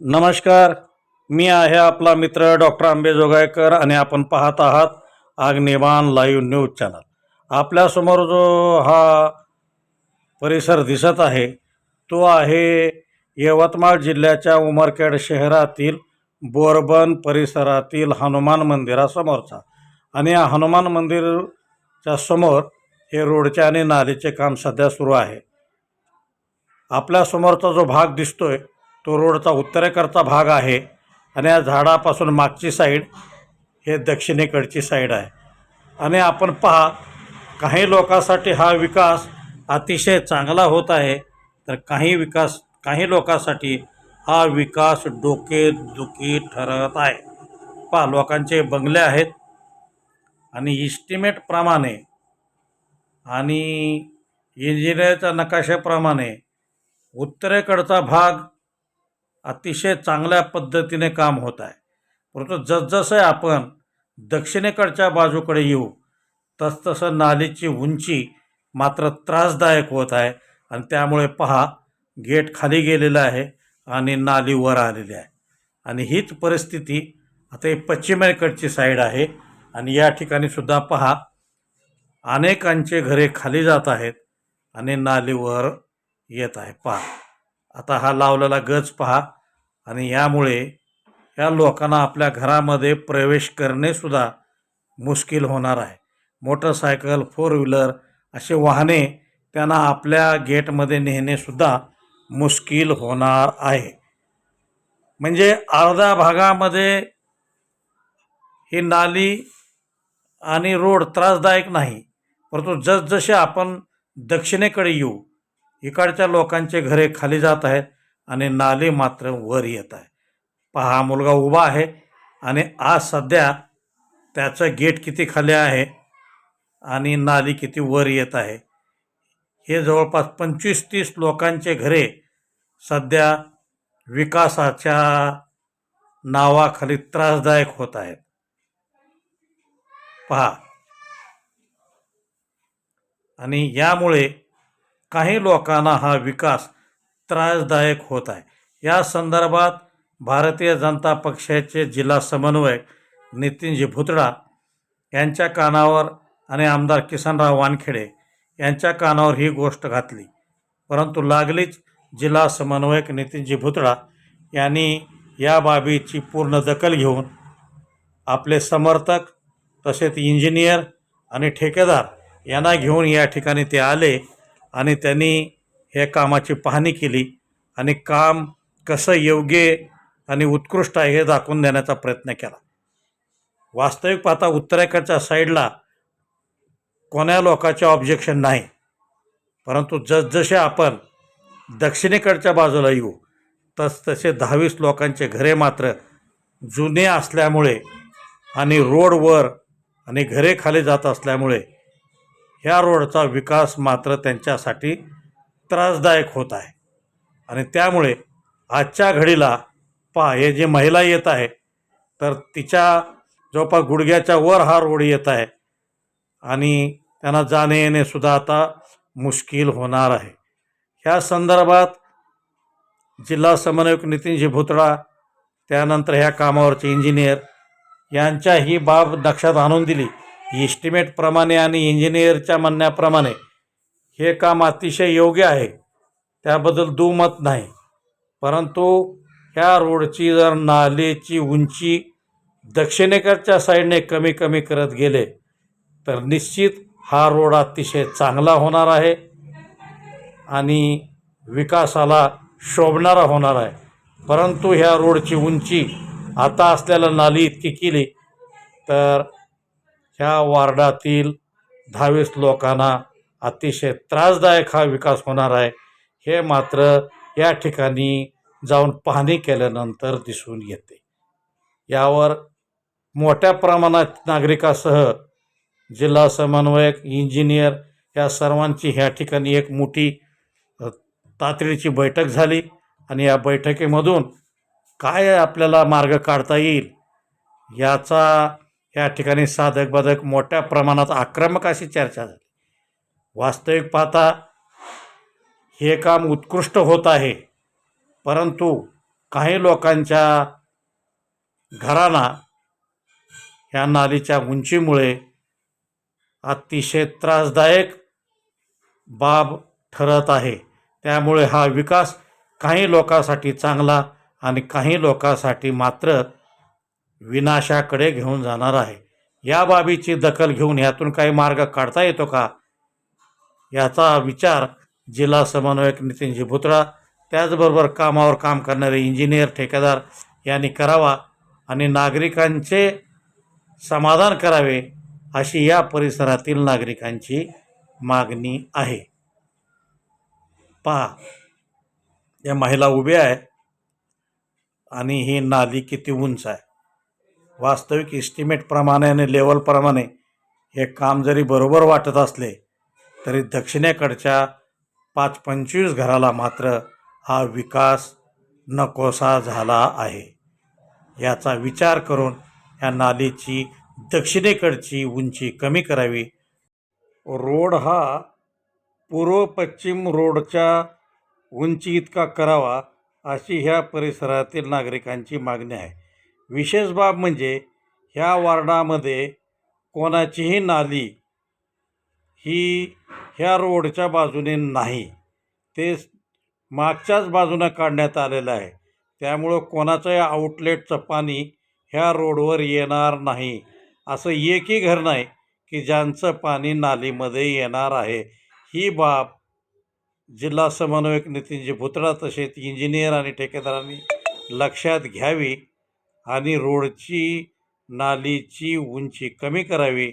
नमस्कार. मी आहे आपला मित्र डॉक्टर आंबेजोगायकर आणि आपण पाहत आहात आग्नेवान लाईव्ह न्यूज चॅनल. आपल्यासमोर जो हा परिसर दिसत आहे तो आहे यवतमाळ जिल्ह्याच्या उमरखेड शहरातील बोरबन परिसरातील हनुमान मंदिरासमोरचा. आणि या हनुमान मंदिरच्या समोर हे रोडचे आणि नालीचे काम सध्या सुरू आहे. आपल्यासमोरचा जो भाग दिसतोय तो रोडचा उत्तरेकडचा भाग आहे आणि या झाडापासून मागची साईड हे दक्षिणेकडची साईड आहे. आणि आपण पहा काही लोकांसाठी हा विकास अतिशय चांगला होत आहे तर काही विकास काही लोकांसाठी हा विकास डोकेदुखी ठरत आहे. पहा लोकांचे बंगले आहेत आणि इस्टिमेटप्रमाणे आणि इंजिनिअरच्या नकाशाप्रमाणे उत्तरेकडचा भाग अतिशय चांगल्या पद्धतीने काम होत आहे. परंतु जसजसं आपण दक्षिणेकडच्या बाजूकडे येऊ तसतसं नालीची उंची मात्र त्रासदायक होत आहे आणि त्यामुळे पहा गेट खाली गेलेलं आहे आणि नाली वर आलेली आहे. आणि हीच परिस्थिती आता ही पश्चिमेकडची साईड आहे आणि या ठिकाणी सुद्धा पहा अनेकांचे घरे खाली जात आहेत आणि नालीवर येत आहे. पहा आता हा लावलेला गज पहा आणि यामुळे या लोकांना आपल्या घरामध्ये प्रवेश करणेसुद्धा मुश्किल होणार आहे. मोटरसायकल फोर व्हीलर असे वाहने त्यांना आपल्या गेटमध्ये नेणेसुद्धा मुश्किल होणार आहे. म्हणजे अर्ध्या भागामध्ये ही नाली आणि रोड त्रासदायक नाही परंतु जसजसे आपण दक्षिणेकडे येऊ इकडच्या लोकांचे घरे खाली जात आहेत आणि नाली मात्र वर येत आहे. पहा हा मुलगा उभा आहे आणि आज सध्या त्याचं गेट किती खाली आहे आणि नाली किती वर येत आहे. हे जवळपास पंचवीस तीस लोकांचे घरे सध्या विकासाच्या नावाखाली त्रासदायक होत आहेत. पहा. आणि यामुळे काही लोकांना हा विकास त्रासदायक होत आहे. या संदर्भात भारतीय जनता पक्षाचे जिल्हा समन्वयक नितीनजी भुतडा यांच्या कानावर आणि आमदार किसनराव वानखेडे यांच्या कानावर ही गोष्ट घातली. परंतु लागलीच जिल्हा समन्वयक नितीनजी भुतडा यांनी या बाबीची पूर्ण दखल घेऊन आपले समर्थक तसेच इंजिनियर आणि ठेकेदार यांना घेऊन या ठिकाणी ते आले आणि त्यांनी या कामाची पाहणी केली आणि काम कसं योग्य आणि उत्कृष्ट आहे हे दाखवून देण्याचा प्रयत्न केला. वास्तविक पाहता उत्तरेकडच्या साईडला कोण्या लोकांचे ऑब्जेक्शन नाही. परंतु जसजसे आपण दक्षिणेकडच्या बाजूला येऊ तस तसे दहावीस लोकांचे घरे मात्र जुने असल्यामुळे आणि रोडवर आणि घरे खाली जात असल्यामुळे ह्या रोडचा विकास मात्र त्यांच्यासाठी त्रासदायक होत आहे. आणि त्यामुळे आजच्या घडीला पहा हे जे महिला येत आहे तर तिच्या जवळपास गुडघ्याच्या वर हा रोड येत आहे. आणि त्यांना जाणे येणे सुद्धा आता मुश्किल होणार आहे. ह्या संदर्भात जिल्हा समन्वयक नितीनजी भुतळा त्यानंतर ह्या कामावरचे इंजिनियर यांच्या ही बाब लक्षात आणून दिली. इस्टिमेटप्रमाणे आणि इंजिनियरच्या म्हणण्याप्रमाणे हे काम अतिशय योग्य आहे. त्याबद्दल दुमत नाही. परंतु ह्या रोडची जर नालेची उंची दक्षिणेकडच्या साईडने कमी कमी करत गेले तर निश्चित हा रोड अतिशय चांगला होणार आहे आणि विकासाला शोभणारा होणार आहे. परंतु ह्या रोडची उंची आता असलेल्या नाली इतकी केली तर ह्या वार्डातील दहावीस लोकांना अतिशय त्रासदायक हा विकास होणार आहे. हे मात्र या ठिकाणी जाऊन पाहणी केल्यानंतर दिसून येते. यावर मोठ्या प्रमाणात नागरिकासह जिल्हा समन्वयक इंजिनियर या सर्वांची ह्या ठिकाणी एक मोठी तातडीची बैठक झाली आणि या बैठकीमधून काय आपल्याला मार्ग काढता येईल याचा या ठिकाणी साधक बाधक मोठ्या प्रमाणात आक्रमक अशी चर्चा झाली. वास्तविक पाहता हे काम उत्कृष्ट होत आहे. परंतु काही लोकांच्या घरांना ह्या नालीच्या उंचीमुळे अतिशय त्रासदायक बाब ठरत आहे. त्यामुळे हा विकास काही लोकांसाठी चांगला आणि काही लोकांसाठी मात्र विनाशाकडे घेऊन जाणार आहे. या बाबीची दखल घेऊन ह्यातून काही मार्ग काढता येतो का? याचा विचार जिल्हा समन्वयक नितीनजी भुतळा त्याचबरोबर कामावर काम करणारे इंजिनियर ठेकेदार यांनी करावा आणि नागरिकांचे समाधान करावे अशी या परिसरातील नागरिकांची मागणी आहे. पहा या महिला उभ्या आहे आणि ही नाली किती उंच आहे. वास्तविक इस्टिमेटप्रमाणे आणि लेवलप्रमाणे हे काम जरी बरोबर वाटत असले तरी दक्षिणेकडच्या पाच पंचवीस घराला मात्र हा विकास नकोसा झाला आहे. याचा विचार करून या नालीची दक्षिणेकडची उंची कमी करावी. रोड हा पूर्व पश्चिम रोडच्या उंची इतका करावा अशी ह्या परिसरातील नागरिकांची मागणी आहे. विशेष बाब म्हणजे ह्या वार्डामध्ये कोणाचीही नाली ही ह्या रोडच्या बाजूने नाही. ते मागच्याच बाजूनं काढण्यात आलेलं आहे. त्यामुळं कोणाचंही आउटलेटचं पाणी ह्या रोडवर येणार नाही. असं एकही घर नाही की ज्यांचं पाणी नालीमध्ये येणार आहे. ही बाब जिल्हा समन्वयक नितीनजी भुतळा तसेच इंजिनियर आणि ठेकेदारांनी लक्षात घ्यावी आणि रोडची नालीची उंची कमी करावी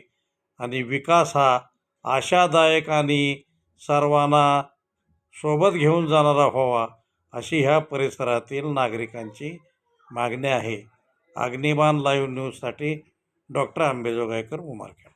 आणि विकास हा आशादायक आणि सर्वांना सोबत घेऊन जाणारा व्हावा अशी ह्या परिसरातील नागरिकांची मागणी आहे. अग्निबाण लाईव्ह न्यूजसाठी डॉक्टर आंबेजोगाईकर उमरखेड.